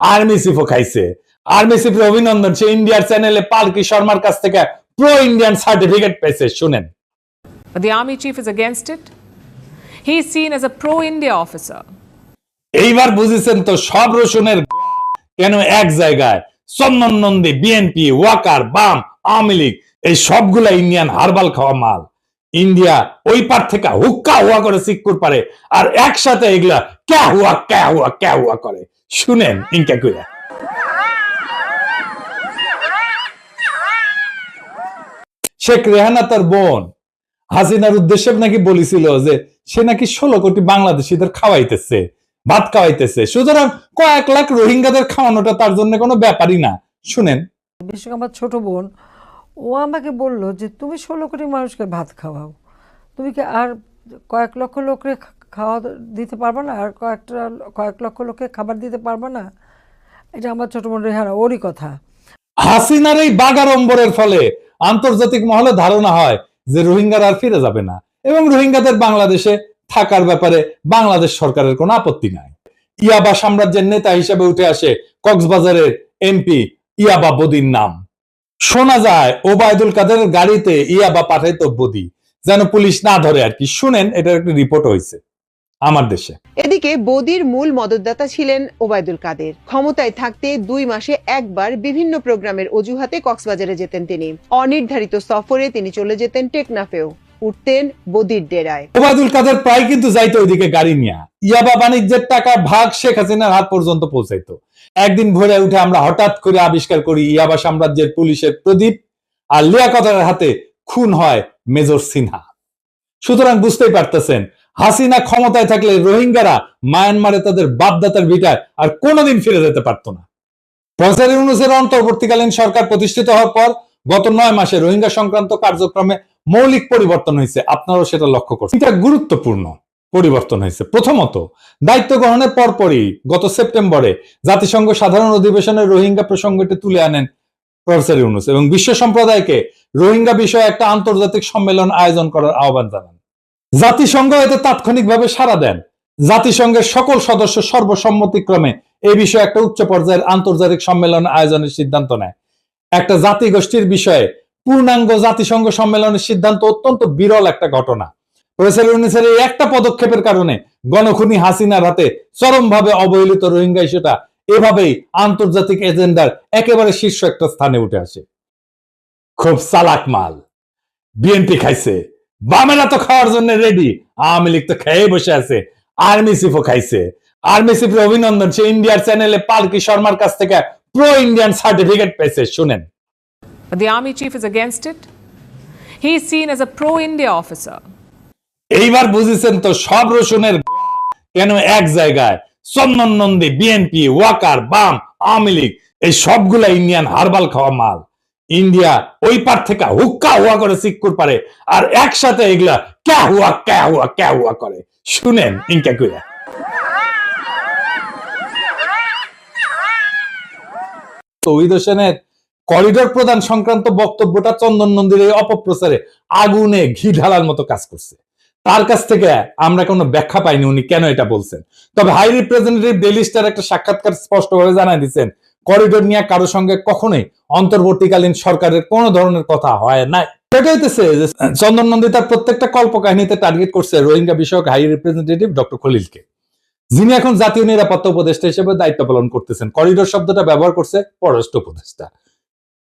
Army চিফও খাইছে। Army চিফের অভিনন্দন সে ইন্ডিয়ার চ্যানেলে পালকি শর্মার কাছ থেকে প্রো ইন্ডিয়ান সার্টিফিকেট পেয়েছে শুনেন। The army chief is against it. He is seen as a pro India officer. এইবার বুঝেছেন তো সব রসুনের কেন এক জায়গায়? চন্দন নন্দী বিএনপি ওয়াকার বাম আওয়ামী লীগ এই সবগুলা ইন্ডিয়ান হারবাল খাওয়া মাল। ইন্ডিয়া ওই পার থেকে হুক্কা হুয়া করে সিক্কুর পারে আর একসাথে এগুলা ক্যা হুয়া ক্যা হুয়া ক্যা হুয়া করে। শুনেন, ইনকা কইরা। শেখ রেহানা তার বোন। হাসিনার উদ্দেশ্যে নাকি বলেছিল যে, সে নাকি ষোলো কোটি বাংলাদেশিদের খাওয়াইতেছে, ভাত খাওয়াইতেছে। সুতরাং কয়েক লাখ রোহিঙ্গাদের খাওয়ানোটা তার জন্য কোনো ব্যাপারই না। শুনেন। বিশেষ আমার ছোট বোন, ও আমাকে বলল যে, তুমি ষোলো কোটি মানুষকে ভাত খাওয়াও। তুমি কি আর কয়েক লক্ষ লোককে খা- খাওয়া দিতে পারবে না আর কয়েকটা, কয়েক লক্ষ লোককে খাবার দিতে পারবে না, এটা আমার ছোট বোন রেহানা ওরই কথা। হাসিনার এই বাগাড়ম্বরের ফলে আন্তর্জাতিক মহলে ধারণা হয় যে রোহিঙ্গারা আর ফিরে যাবে না এবং রোহিঙ্গাদের বাংলাদেশে থাকার ব্যাপারে বাংলাদেশ সরকারের কোনো আপত্তি নাই। ইয়াবা সাম্রাজ্যের নেতা হিসেবে উঠে আসে কক্সবাজারের এমপি ইয়াবা বদির নাম। শোনা যায়, ওবায়দুল কাদের গাড়িতে ইয়াবা পাঠাইতো বদি যেন পুলিশ না ধরে আর কি। শুনেন, এটার একটি রিপোর্ট হয়েছে। আমার দেশে। এদিকে বদির মূল মদতদাতা ছিলেন ওবায়দুল কাদের। ক্ষমতায় থাকতে দুই মাসে একবার বিভিন্ন প্রোগ্রামের অজুহাতে কক্সবাজারে যেতেন তিনি। অনির্ধারিত সফরে তিনি চলে যেতেন টেকনাফেও। উঠতেন বদির ডেরায়। ওবায়দুল কাদের প্রায় কিন্তু যাইতো ওইদিকে গাড়ি নিয়ে। ইয়াবা বাণিজ্যের টাকা ভাগ শেখ হাসিনার হাত পর্যন্ত পৌঁছাইতো। একদিন ভোরে উঠে আমরা হঠাৎ করে আবিষ্কার করি ইয়াবা সাম্রাজ্যের পুলিশের প্রদীপ আর লিয়াকতের হাতে খুন হয় মেজর সিনহা। সুতরাং বুঝতেই পারতেছেন, হাসিনা ক্ষমতায় থাকলে রোহিঙ্গারা মায়ানমারে তাদের বাপদাতার ভিটায় আর কোনোদিন ফিরে যেতে পারতো না। প্রফেসর ইউনুসের অন্তর্বর্তীকালীন সরকার প্রতিষ্ঠিত হওয়ার পর গত নয় মাসে রোহিঙ্গা সংক্রান্ত কার্যক্রমে মৌলিক পরিবর্তন হয়েছে, আপনারাও সেটা লক্ষ্য করছেন। এটা গুরুত্বপূর্ণ পরিবর্তন হয়েছে। প্রথমত, দায়িত্ব গ্রহণের পরপরই গত সেপ্টেম্বরে জাতিসংঘ সাধারণ অধিবেশনে রোহিঙ্গা প্রসঙ্গটি তুলে আনেন প্রফেসর ইউনুস এবং বিশ্ব সম্প্রদায়কে রোহিঙ্গা বিষয়ে একটা আন্তর্জাতিক সম্মেলন আয়োজন করার আহ্বান জানান। জাতিসংঘ এতে তাৎক্ষণিকভাবে সাড়া দেন। জাতিসংঘের সকল সদস্য সর্বসম্মতিক্রমে এই বিষয়ে একটা উচ্চ পর্যায়ের আন্তর্জাতিক সম্মেলন আয়োজনের সিদ্ধান্ত নেয়। একটা জাতিগোষ্ঠীর বিষয়ে পূর্ণাঙ্গ জাতিসংঘ সম্মেলনের সিদ্ধান্ত অত্যন্ত বিরল একটা ঘটনা। প্রফেসর এই একটা পদক্ষেপের কারণে গণখুনি হাসিনার হাতে চরমভাবে অবহেলিত রোহিঙ্গা ইস্যুটা এভাবেই আন্তর্জাতিক এজেন্ডার একেবারে শীর্ষ একটা স্থানে উঠে আসে। খুব চালাক মাল। বিএনপি খাইছে। বামেরা তো খাওয়ার জন্য রেডি আওয়ামী লীগ তো খেয়ে বসে আছে। আর্মি চিফও খাইছে। আর্মি চিফের অভিনন্দন সে ইন্ডিয়ার চ্যানেলে পালকি শর্মার কাছ থেকে প্রো ইন্ডিয়ান সার্টিফিকেট পেয়েছে শুনেন। But the army chief is against it. He is seen as a pro India officer. এইবার বুঝেছেন তো সব রসুনের কেন এক জায়গায়? চন্দন নন্দী বিএনপি ওয়াকার বাম আওয়ামী লীগ এই সবগুলা ইন্ডিয়ান হারবাল খাওয়া মাল। ইন্ডিয়া ওই পার থেকে হুক্কা হুয়া করে সিক্কুর পারে। আর একসাথে এগুলা ক্যা হুয়া ক্যা হুয়া ক্যা হুয়া করে। শুনেন, ইনকা কইরা। তৌহিদ হোসেনের করিডোর প্রদান সংক্রান্ত বক্তব্যটা চন্দন নন্দীর এই অপপ্রচারে আগুনে ঘি ঢালার মতো কাজ করছে। তার কাছ থেকে আমরা কোনো ব্যাখ্যা পাইনি, উনি কেন এটা বলছেন? তবে হাই রিপ্রেজেন্টেটিভ ডেলি স্টার একটা সাক্ষাৎকার স্পষ্টভাবে জানাই দিচ্ছেন করিডোর নিয়ে কারও সঙ্গে কখনোই অন্তর্বর্তীকালীন সরকারের কোন ধরনের কথা হয় নাই। সেটা যে চন্দন নন্দী তার প্রত্যেকটা কল্পকাহিনীতে টার্গেট করছে রোহিঙ্গা বিষয়ক হাই রিপ্রেজেন্টেটিভ ডক্টর খলিলকে। যিনি এখন জাতীয় নিরাপত্তা উপদেষ্টা হিসেবে দায়িত্ব পালন করতেছেন। করিডোর শব্দটা ব্যবহার করছে পররাষ্ট্র উপদেষ্টা।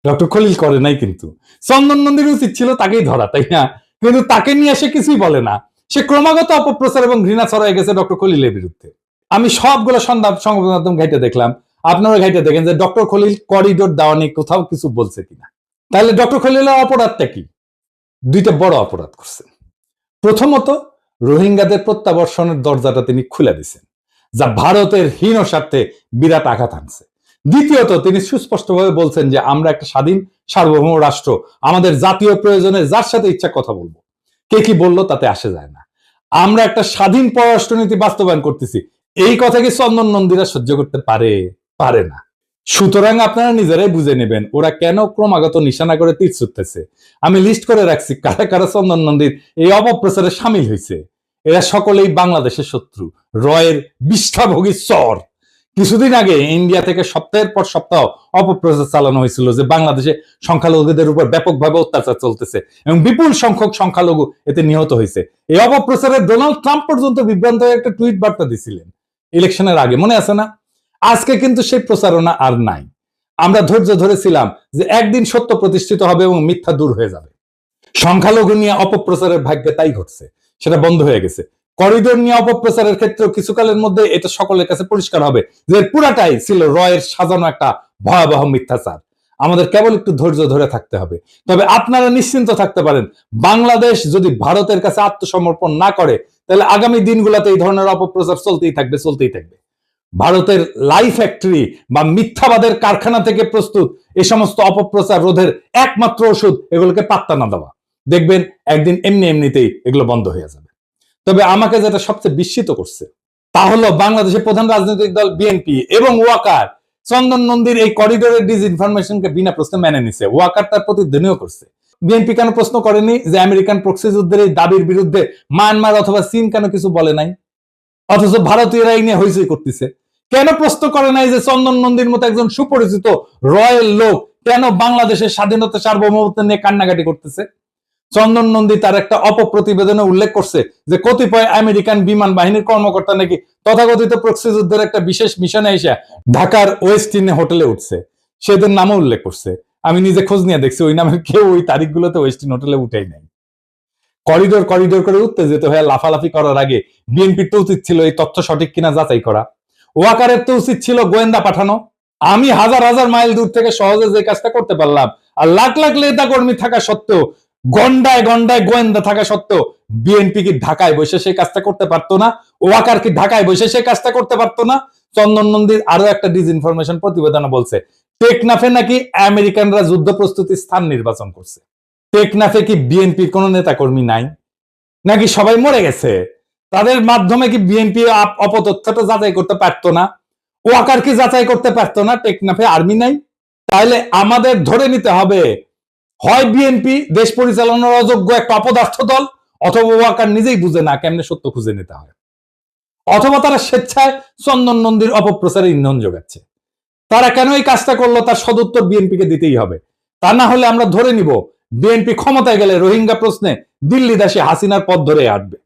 ডক্টর খলিল করে নাই কিন্তু। চন্দন নন্দীর উচিত ছিল তাকেই ধরা, তাই না? কিন্তু তাকে নিয়ে সে কিছুই বলে না। সে ক্রমাগত অপপ্রচার এবং ঘৃণা ছড়াই গেছে ডক্টর খলিলের বিরুদ্ধে। আমি সবগুলো সংবাদ সংবাদ মাধ্যম ঘাইতে দেখলাম। আপনারা ঘাইতে দেখেন যে ডক্টর খলিল করিডোর দেওয়া নিয়ে কোথাও কিছু বলছে কিনা। তাহলে ডক্টর খলিলের অপরাধটা কি? দুইটা বড় অপরাধ করছেন প্রথমত, রোহিঙ্গাদের প্রত্যাবর্ষণের দরজাটা তিনি খুলে দিছেন যা ভারতের হীন স্বার্থে বিরাট আঘাত আনছে। দ্বিতীয়ত, তিনি সুস্পষ্টভাবে বলছেন যে আমরা একটা স্বাধীন সার্বভৌম রাষ্ট্র, আমাদের জাতীয় প্রয়োজনে যার সাথে ইচ্ছা কথা বলব। কে কি বলল তাতে আসে যায় না। আমরা একটা স্বাধীন পররাষ্ট্রনীতি বাস্তবায়ন করতেছি, এই কথা কি চন্দন নন্দীরা সহ্য করতে পারে? পারে না। সুতরাং আপনারা নিজেরাই বুঝে নেবেন, ওরা কেন ক্রমাগত নিশানা করে তীর ছুটতেছে। আমি লিস্ট করে রাখছি কারা কারা চন্দন নন্দীর এই অপপ্রচারে সামিল হয়েছে এরা সকলেই বাংলাদেশের শত্রু, রয়ের বিষ্ঠাভোগী চর। কিছুদিন আগে ইন্ডিয়া থেকে সপ্তাহের পর সপ্তাহ অপপ্রচার চালানো হয়েছিল যে বাংলাদেশে সংখ্যালঘুদের উপর ব্যাপকভাবে অত্যাচার চলতেছে এবং বিপুল সংখ্যক সংখ্যালঘু এতে নিহত হয়েছে। এই অপপ্রচারে ডোনাল্ড ট্রাম্প পর্যন্ত বিভ্রান্ত একটা টুইট বার্তা দিছিলেন। ইলেকশনের আগে, মনে আছে না? আজকে কিন্তু সেই প্রচারণা আর নাই। আমরা ধৈর্য ধরেছিলাম যে একদিন সত্য প্রতিষ্ঠিত হবে এবং মিথ্যা দূর হয়ে যাবে। সংখ্যালঘু নিয়ে অপপ্রচারের ভাগ্যে তাই ঘটছে। সেটা বন্ধ হয়ে গেছে। করিডোর নিয়ে অপপ্রচারের ক্ষেত্রেও কিছুকালের মধ্যে এটা সকলের কাছে পরিষ্কার হবে যে পুরাটাই ছিল রয়ের সাজানো একটা ভয়াবহ মিথ্যাচার। আমাদের কেবল একটু ধৈর্য ধরে থাকতে হবে। তবে আপনারা নিশ্চিন্ত থাকতে পারেন, বাংলাদেশ যদি ভারতের কাছে আত্মসমর্পণ না করে, তাহলে আগামী দিনগুলোতে এই ধরনের অপপ্রচার চলতেই থাকবে চলতেই থাকবে। ভারতের লাই ফ্যাক্টরি বা মিথ্যাবাদের কারখানা থেকে প্রস্তুত এই সমস্ত অপপ্রচার রোধের একমাত্র ওষুধ এগুলোকে পাত্তা না দেওয়া। দেখবেন একদিন এমনি এমনিতেই এগুলো বন্ধ হয়ে যাবে। তবে আমাকে যেটা সবচেয়ে বিস্মিত করছে, তা হলো বাংলাদেশের প্রধান রাজনৈতিক দল বিএনপি এবং ওয়াকার। চন্দন নন্দীর এই করিডোরের ডিসইনফরমেশনকে বিনা প্রশ্নে মেনে নিছে। ওয়াকার তার প্রতিধ্বনিও করছে। বিএনপি কেন প্রশ্ন করেনি যে আমেরিকান প্রক্সি যুদ্ধের এই দাবির বিরুদ্ধে মায়ানমার অথবা চীন কেন কিছু বলে নাই? অথচ ভারতীয়রা এই নিয়ে হইচই করতেছে। কেন প্রশ্ন করে নাই যে চন্দন নন্দীর মতো একজন সুপরিচিত রয়্যাল লোক কেন বাংলাদেশের স্বাধীনতা সার্বভৌমত্ব নিয়ে কান্নাকাটি করতেছে? চন্দন নন্দী তার একটা অপপ্রতিবেদনে উল্লেখ করছে যে কতিপয় আমেরিকান বিমান বাহিনীর কর্মকর্তা নাকি তথাকথিত প্রক্সি যুদ্ধের একটা বিশেষ মিশনে এসে ঢাকার ওয়েস্ট ওয়েস্টিনে হোটেলে উঠছে। সেদের নামও উল্লেখ করছে। আমি নিজে খোঁজ নিয়ে দেখছি, ওই নামে কেউ ওই তারিখগুলোতে ওয়েস্টিন হোটেলে উঠেই নাই। করিডোর করিডোর করে উত্তেজিত হয়ে লাফালাফি করার আগে বিএনপির তো উচিত ছিল এই তথ্য সঠিক কিনা যাচাই করা। ওয়াকারের তো উচিত ছিল গোয়েন্দা পাঠানো। আমি হাজার হাজার মাইল দূর থেকে সহজে যে কাজটা করতে পারলাম, আর লাখ লাখ নেতা কর্মী থাকা সত্ত্বেও, গন্ডায় গন্ডায় গোয়েন্দা থাকা সত্ত্বেও বিএনপি কি ঢাকায় বসে সেই কাজটা করতে পারতো না? ওয়াকার কি ঢাকায় বসে সেই কাজটা করতে পারতো না? চন্দন নন্দীর আরও একটা ডিসইনফরমেশন প্রতিবেদনে বলছে, টেকনাফে নাকি আমেরিকানরা যুদ্ধ প্রস্তুতির স্থান নির্বাচন করছে। টেকনাফে কি বিএনপির কোন নেতা কর্মী নাই? নাকি সবাই মরে গেছে? তাদের মাধ্যমে কি বিএনপি অপতথ্যটা যাচাই করতে পারতো না? ওয়াকার কি যাচাই করতে পারতো না? টেকনাফে আর্মি নাই? তাহলে আমাদের ধরে নিতে হবে, হয় বিএনপি দেশ পরিচালনার অযোগ্য একটা অপদার্থ দল, অথবা ওয়াকার নিজেই বুঝে না কেমনে সত্য খুঁজে নিতে হয়। অথবা তারা স্বেচ্ছায় চন্দন নন্দীর অপপ্রচারে ইন্ধন যোগাচ্ছে তারা কেন এই কাজটা করল? তার সদুত্তর বিএনপিকে দিতেই হবে। তা না হলে আমরা ধরে নিব বিএনপি ক্ষমতায় গেলে রোহিঙ্গা প্রশ্নে দিল্লি দেশে হাসিনার পথ ধরে আটবে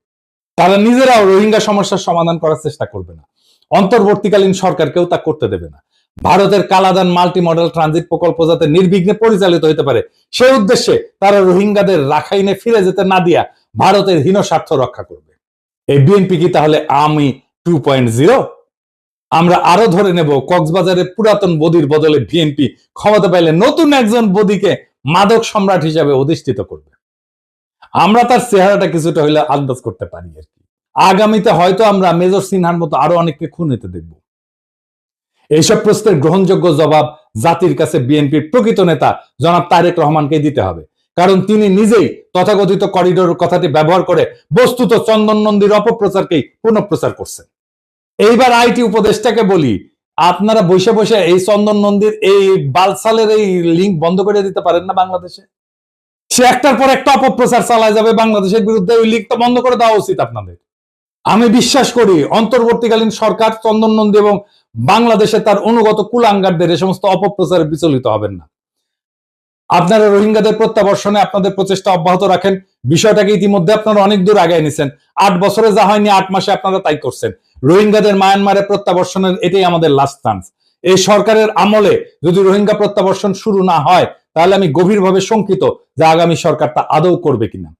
তারা নিজেরাও রোহিঙ্গা সমস্যার সমাধান করার চেষ্টা করবে না। অন্তর্বর্তীকালীন সরকারকেও তা করতে দেবে না। ভারতের কালাদান মাল্টি মডেল ট্রানজিট প্রকল্প যাতে নির্বিঘ্নে পরিচালিত হতে পারে সেই উদ্দেশ্যে তারা রোহিঙ্গাদের রাখাইনে ফিরে যেতে না দিয়া ভারতের হীন স্বার্থ রক্ষা করবে। এই বিএনপি কি তাহলে আমি টু পয়েন্ট জিরো? আমরা আরও ধরে নেব কক্সবাজারের পুরাতন বদির বদলে বিএনপি ক্ষমতা পাইলে নতুন একজন বদিকে মাদক সম্রাট হিসাবে অধিষ্ঠিত করবে। আমরা তার চেহারাটা কিছুটা হইলে আন্দাজ করতে পারি আর কি। আগামীতে হয়তো আমরা মেজর সিনহার মতো আরও অনেককে খুন হতে দেখব। এইসব প্রশ্নের গ্রহণযোগ্য জবাব জাতির কাছে বিএনপির প্রকৃত নেতা জনাব তারেক রহমানকে দিতে হবে। কারণ তিনি নিজেই তথাকথিত করিডোর কথাটি ব্যবহার করে বস্তুত চন্দন নন্দীর অপপ্রচারকেই পুনঃপ্রচার করছেন। এইবার আইটি উপদেষ্টাকে বলি আপনারা বসে বসে এই চন্দন নন্দীর এই বালসালের এই লিঙ্ক বন্ধ করে দিতে পারেন না বাংলাদেশে? সে একটার পর একটা অপপ্রচার চালায় যাবে বাংলাদেশের বিরুদ্ধে ওই লিঙ্কটা বন্ধ করে দেওয়া উচিত আপনাদের। আমি বিশ্বাস করি, অন্তর্বর্তীকালীন সরকার, চন্দন নন্দী এবং বাংলাদেশে তার অনুগত কুলাঙ্গারদের এ সমস্ত অপপ্রচারে বিচলিত হবেন না। আপনারা রোহিঙ্গাদের প্রত্যাবর্ষণে আপনাদের প্রচেষ্টা অব্যাহত রাখেন। বিষয়টাকে ইতিমধ্যে আপনারা অনেক দূর আগায় নিছেন। আট বছরে যা হয়নি, আট মাসে আপনারা তাই করছেন। রোহিঙ্গাদের মায়ানমারে প্রত্যাবর্ষণের এটাই আমাদের লাস্ট চান্স এই সরকারের আমলে যদি রোহিঙ্গা প্রত্যাবর্ষণ শুরু না হয়, তাহলে আমি গভীরভাবে শঙ্কিত যে আগামী সরকার তা আদৌ করবে কিনা।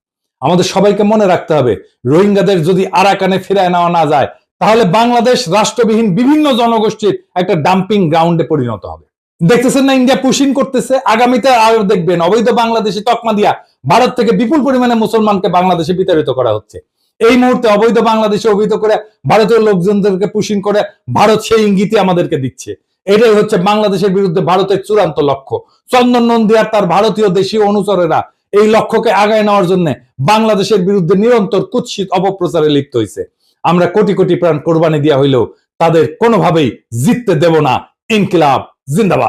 আমাদের সবাইকে মনে রাখতে হবে, রোহিঙ্গাদের যদি আরাকানে ফিরায় নেওয়া না যায়, তাহলে বাংলাদেশ রাষ্ট্রবিহীন বিভিন্ন জনগোষ্ঠীর একটা ডাম্পিং গ্রাউন্ডে পরিণত হবে। দেখতেছেন না ইন্ডিয়া পুশিং করতেছে? আগামীতে আরও দেখবেন অবৈধ বাংলাদেশি তকমা দিয়া ভারত থেকে বিপুল পরিমাণে মুসলমানকে বাংলাদেশে বিতাড়িত করা হচ্ছে। এই মুহূর্তে অবৈধ বাংলাদেশে অবৈধ করে ভারতীয় লোকজনদেরকে পুশিং করে ভারত সেই ইঙ্গিতই আমাদেরকে দিচ্ছে। এটাই হচ্ছে বাংলাদেশের বিরুদ্ধে ভারতের চূড়ান্ত লক্ষ্য। চন্দন নন্দী আর তার ভারতীয় দেশীয় অনুচরেরা এই লক্ষ্যকে আগায় নেওয়ার জন্য বাংলাদেশের বিরুদ্ধে নিরন্তর কুৎসিত অপপ্রচারে লিপ্ত হয়েছে আমরা কোটি কোটি প্রাণ কোরবানি দেওয়া হইলেও তাদের কোনোভাবেই জিততে দেব না। ইনকিলাব, জিন্দাবাদ।